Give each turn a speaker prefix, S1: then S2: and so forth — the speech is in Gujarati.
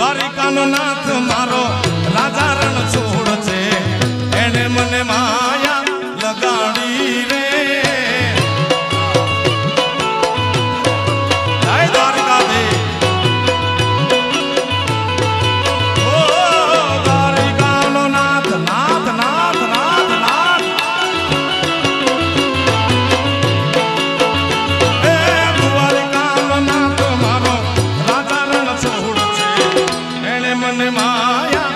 S1: દ્વારિકાનો નાથ મારો રાજા மாயா